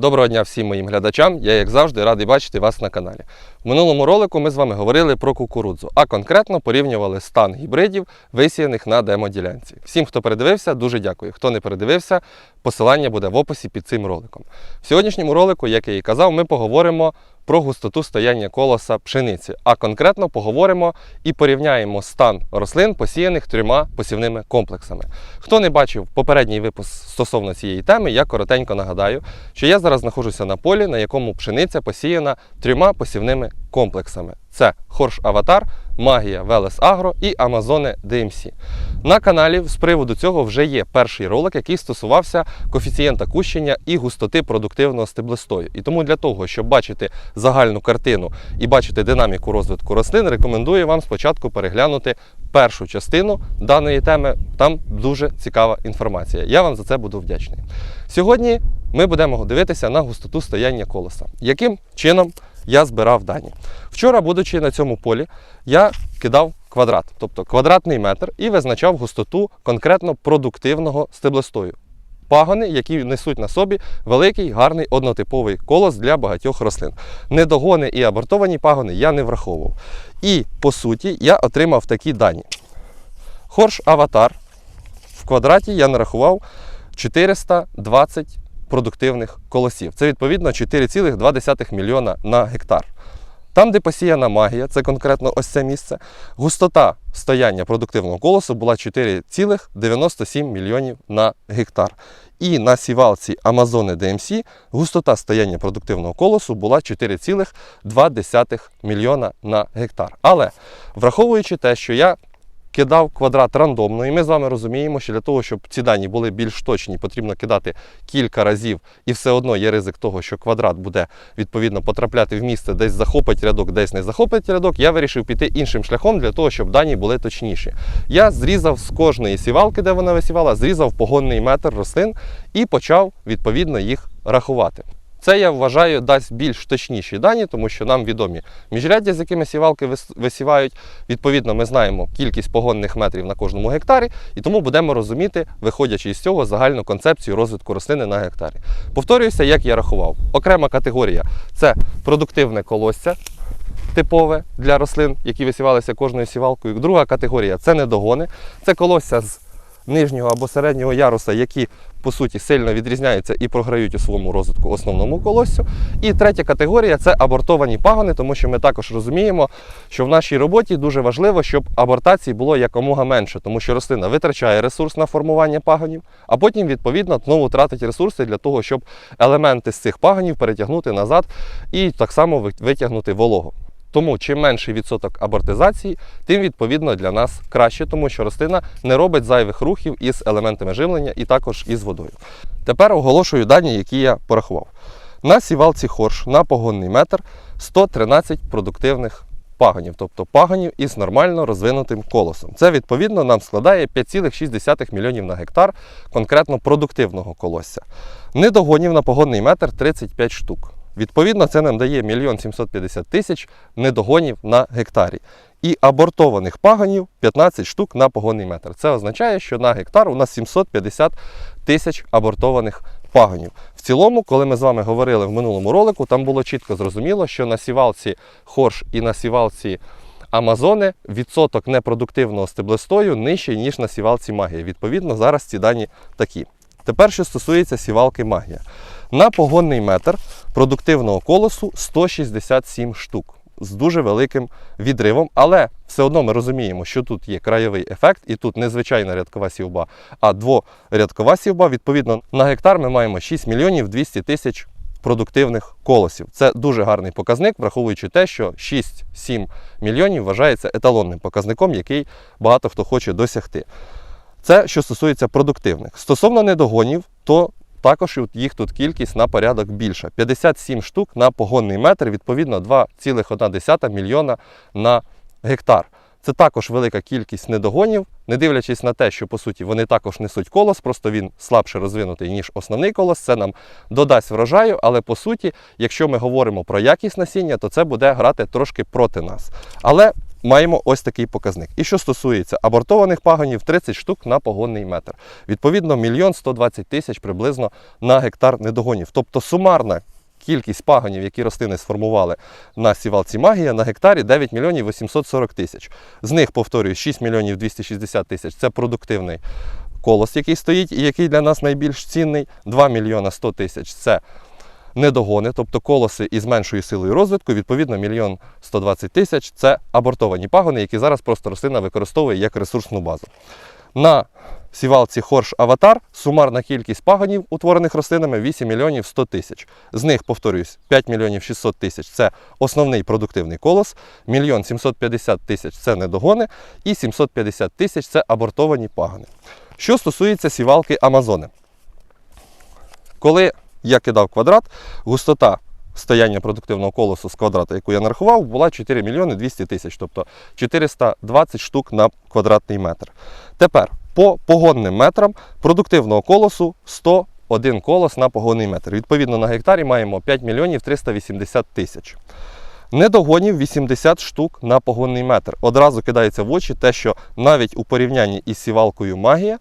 Доброго дня всім моїм глядачам. Я, як завжди, радий бачити вас на каналі. В минулому ролику ми з вами говорили про кукурудзу, а конкретно порівнювали стан гібридів, висіяних на демоділянці. Всім, хто передивився, дуже дякую. Хто не передивився, посилання буде в описі під цим роликом. В сьогоднішньому ролику, як я і казав, ми поговоримо про густоту стояння колоса пшениці, а конкретно поговоримо і порівняємо стан рослин, посіяних трьома посівними комплексами. Хто не бачив попередній випуск стосовно цієї теми, я коротенько нагадаю, що я зараз знаходжуся на полі, на якому пшениця посіяна трьома посівними комплексами: це Хорш Аватар, Магія Велес Агро і Амазоне DMC. На каналі з приводу цього вже є перший ролик, який стосувався коефіцієнта кущення і густоти продуктивного стеблостою. І тому для того, щоб бачити загальну картину і бачити динаміку розвитку рослин, рекомендую вам спочатку переглянути першу частину даної теми. Там дуже цікава інформація. Я вам за це буду вдячний. Сьогодні ми будемо дивитися на густоту стояння колоса. Яким чином я збирав дані? Вчора, будучи на цьому полі, я кидав квадрат, тобто квадратний метр, і визначав густоту конкретно продуктивного стеблостою. Пагони, які несуть на собі великий гарний однотиповий колос для багатьох рослин. Недогони і абортовані пагони я не враховував. І по суті я отримав такі дані. Хорш Аватар в квадраті я нарахував 420 продуктивних колосів. Це відповідно 4,2 мільйона на гектар. Там, де посіяна магія, це конкретно ось це місце, густота стояння продуктивного колосу була 4,97 мільйонів на гектар. І на сівалці Амазони DMC густота стояння продуктивного колосу була 4,2 мільйона на гектар. Але враховуючи те, що я кидав квадрат рандомно, і ми з вами розуміємо, що для того, щоб ці дані були більш точні, потрібно кидати кілька разів, і все одно є ризик того, що квадрат буде відповідно потрапляти в місце, десь захопить рядок, десь не захопить рядок. Я вирішив піти іншим шляхом для того, щоб дані були точніші. Я зрізав з кожної сівалки, де вона висівала, зрізав погонний метр рослин і почав відповідно їх рахувати. Це я вважаю дасть більш точніші дані, тому що нам відомі міжряддя, з якими сівалки вис- висівають. Відповідно, ми знаємо кількість погонних метрів на кожному гектарі, і тому будемо розуміти, виходячи із цього, загальну концепцію розвитку рослини на гектарі. Повторююся, як я рахував. Окрема категорія це продуктивне колосся. Типове для рослин, які висівалися кожною сівалкою. Друга категорія це недогони. Це колосся з нижнього або середнього яруса, які по суті сильно відрізняються і програють у своєму розвитку основному колоссю. І третя категорія це абортовані пагони, тому що ми також розуміємо, що в нашій роботі дуже важливо, щоб абортацій було якомога менше, тому що рослина витрачає ресурс на формування пагонів, а потім, відповідно, знову тратить ресурси для того, щоб елементи з цих пагонів перетягнути назад і так само витягнути вологу. Тому чим менший відсоток абортизації, тим відповідно для нас краще, тому що рослина не робить зайвих рухів із елементами живлення і також із водою. Tепер оголошую дані, які я порахував. На сівалці хорш на погонний метр 113 продуктивних пагонів, тобто пагонів із нормально розвинутим колосом. Це відповідно нам складає 5,6 мільйонів на гектар конкретно продуктивного колосся. Недогонів на погонний метр 35 штук. Відповідно, це нам дає 1 750 тисяч недогонів на гектарі. І абортованих пагонів 15 штук на погонний метр. Це означає, що на гектар у нас 750 тисяч абортованих пагонів. В цілому, коли ми з вами говорили в минулому ролику, там було чітко зрозуміло, що на сівалці хорш і на сівалці Амазони відсоток непродуктивного стеблестою нижчий, ніж на сівалці магія. Відповідно, зараз ці дані такі. Тепер, що стосується сівалки магія. На погонний метр продуктивного колосу 167 штук з дуже великим відривом, але все одно ми розуміємо, що тут є краєвий ефект, і тут не звичайна рядкова сівба, а дворядкова сівба. Відповідно, на гектар ми маємо 6 мільйонів 200 тисяч продуктивних колосів. Це дуже гарний показник, враховуючи те, що 6-7 мільйонів вважається еталонним показником, який багато хто хоче досягти. Це що стосується продуктивних. Стосовно недогонів, то також їх тут кількість на порядок більша. 57 штук на погонний метр, відповідно 2,1 мільйона на гектар. Це також велика кількість недогонів, не дивлячись на те, що по суті вони також несуть колос, просто він слабше розвинутий, ніж основний колос. Це нам додасть врожаю, але по суті, якщо ми говоримо про якість насіння, то це буде грати трошки проти нас. Але маємо ось такий показник. І що стосується абортованих пагонів, 30 штук на погонний метр. Відповідно, 1 120 тисяч приблизно на гектар недогонів. Тобто сумарна кількість пагонів, які рослини сформували на сівалці магія, на гектарі 9 мільйонів 840 тисяч. З них, повторюю, 6 мільйонів 260 тисяч це продуктивний колос, який стоїть і який для нас найбільш цінний. 2 мільйона 100 тисяч це недогони, тобто колоси із меншою силою розвитку, відповідно, мільйон 120 тисяч це абортовані пагони, які зараз просто рослина використовує як ресурсну базу. На сівалці Хорш Аватар сумарна кількість пагонів, утворених рослинами, 8 мільйонів 100 тисяч. З них, повторюсь, 5 мільйонів 600 тисяч це основний продуктивний колос, мільйон 750 тисяч це недогони і 750 тисяч це абортовані пагони. Що стосується сівалки Амазони. Коли я кидав квадрат, густота стояння продуктивного колосу з квадрата, яку я нарахував, була 4 мільйони 200 тисяч, тобто 420 штук на квадратний метр. Тепер по погонним метрам продуктивного колосу 101 колос на погонний метр. Відповідно, на гектарі маємо 5 мільйонів 380 тисяч. Недогонів 80 штук на погонний метр. Одразу кидається в очі те, що навіть у порівнянні із сівалкою магія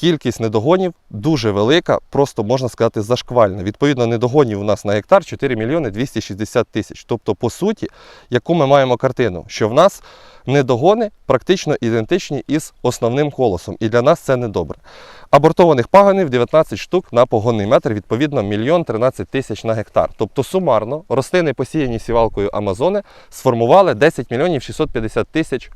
кількість недогонів дуже велика, просто можна сказати зашквальна. Відповідно, недогонів у нас на гектар 4 мільйони 260 тисяч. Тобто, по суті, яку ми маємо картину, що в нас недогони практично ідентичні із основним колосом, і для нас це не добре. Абортованих паганів 19 штук на погонний метр, відповідно, мільйон 13 тисяч на гектар. Тобто сумарно рослини, посіяні сівалкою Амазони, сформували 10 мільйонів 650 тисяч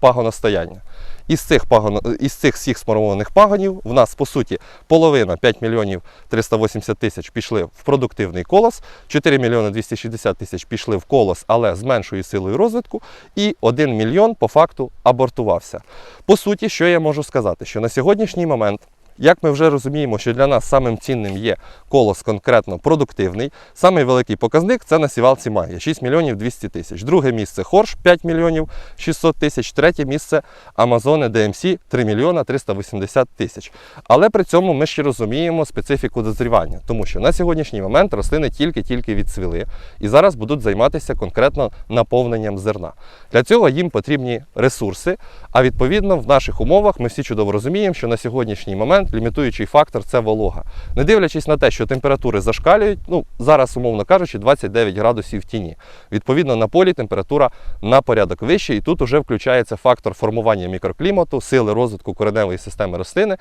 пагоностояння. Із цих, пагон... із цих всіх сформованих пагонів в нас, по суті, половина 5 мільйонів 380 тисяч пішли в продуктивний колос, 4 мільйони 260 тисяч пішли в колос, але з меншою силою розвитку, і 1 мільйон по факту абортувався. По суті, що я можу сказати? Що на сьогоднішній момент як ми вже розуміємо, що для нас самим цінним є колос конкретно продуктивний, самий великий показник це на сівалці магія 6 мільйонів 200 тисяч. Друге місце Хорш 5 мільйонів 600 тисяч. Третє місце Амазони DMC 3 мільйона 380 тисяч. Але при цьому ми ще розуміємо специфіку дозрівання, тому що на сьогоднішній момент рослини тільки-тільки відцвіли і зараз будуть займатися конкретно наповненням зерна. Для цього їм потрібні ресурси. А відповідно в наших умовах ми всі чудово розуміємо, що на сьогоднішній момент лімітуючий фактор це волога. Не дивлячись на те, що температури зашкалюють, ну зараз, умовно кажучи, 29 градусів в тіні. Відповідно, на полі температура на порядок вища, і тут вже включається фактор формування мікроклімату, сили розвитку кореневої системи рослини.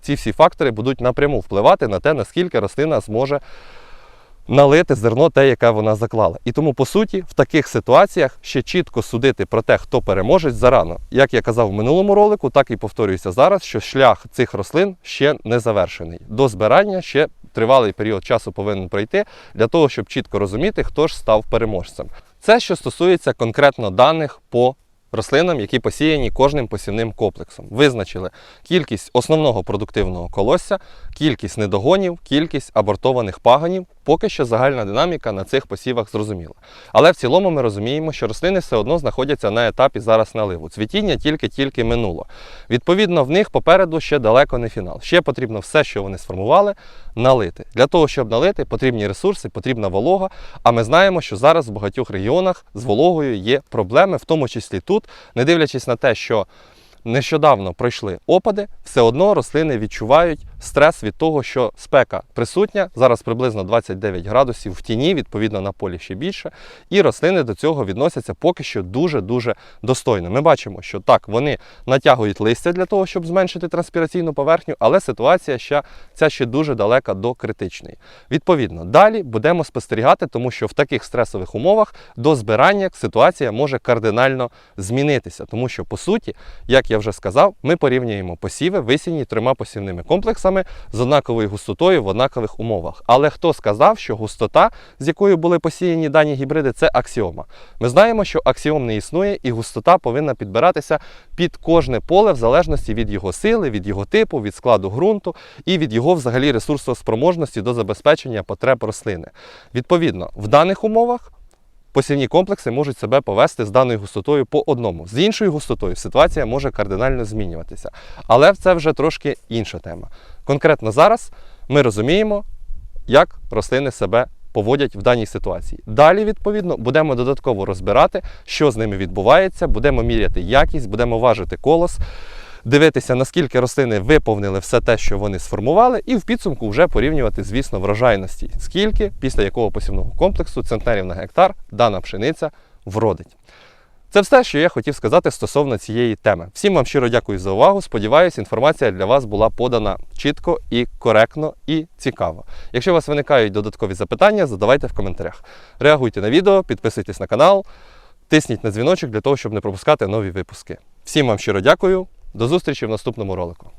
Ці всі фактори будуть напряму впливати на те, наскільки рослина зможе налити зерно те, яке вона заклала. І тому, по суті, в таких ситуаціях ще чітко судити про те, хто переможе, зарано. Як я казав в минулому ролику, так і повторююся зараз, що шлях цих рослин ще не завершений. До збирання ще тривалий період часу повинен пройти для того, щоб чітко розуміти, хто ж став переможцем. Це що стосується конкретно даних по рослинам, які посіяні кожним посівним комплексом. Визначили кількість основного продуктивного колосся, кількість недогонів, кількість абортованих паганів. Поки що загальна динаміка на цих посівах зрозуміла. Але в цілому ми розуміємо, що рослини все одно знаходяться на етапі зараз наливу. Цвітіння тільки-тільки минуло. Відповідно, в них попереду ще далеко не фінал. Ще потрібно все, що вони сформували, налити. Для того, щоб налити, потрібні ресурси, потрібна волога. А ми знаємо, що зараз в багатьох регіонах з вологою є проблеми, в тому числі тут, не дивлячись на те, що нещодавно пройшли опади, все одно рослини відчувають стрес від того, що спека присутня, зараз приблизно 29 градусів в тіні, відповідно на полі ще більше. І рослини до цього відносяться поки що дуже-дуже достойно. Ми бачимо, що так, вони натягують листя для того, щоб зменшити транспіраційну поверхню, але ситуація ще, ця ще дуже далека до критичної. Відповідно, далі будемо спостерігати, тому що в таких стресових умовах до збирання ситуація може кардинально змінитися, тому що по суті, як я вже сказав, ми порівнюємо посіви висінні трьома посівними комплексами з однаковою густотою в однакових умовах. Але хто сказав, що густота, з якою були посіяні дані гібриди, це аксіома. Ми знаємо, що аксіом не існує, і густота повинна підбиратися під кожне поле в залежності від його сили, від його типу, від складу ґрунту і від його взагалі ресурсоспроможності до забезпечення потреб рослини. Відповідно, в даних умовах. Посівні комплекси можуть себе повести з даною густотою по одному. З іншою густотою ситуація може кардинально змінюватися. Але це вже трошки інша тема. Конкретно зараз ми розуміємо, як рослини себе поводять в даній ситуації. Далі, відповідно, будемо додатково розбирати, що з ними відбувається, будемо міряти якість, будемо важити колос. Дивитися, наскільки рослини виповнили все те, що вони сформували, і в підсумку вже порівнювати, звісно, врожайності, скільки після якого посівного комплексу центнерів на гектар дана пшениця вродить. Це все, що я хотів сказати стосовно цієї теми. Всім вам щиро дякую за увагу. Сподіваюсь, інформація для вас була подана чітко і коректно і цікаво. Якщо у вас виникають додаткові запитання, задавайте в коментарях. Реагуйте на відео, підписуйтесь на канал, тисніть на дзвіночок для того, щоб не пропускати нові випуски. Всім вам щиро дякую. До зустрічі в наступному ролику.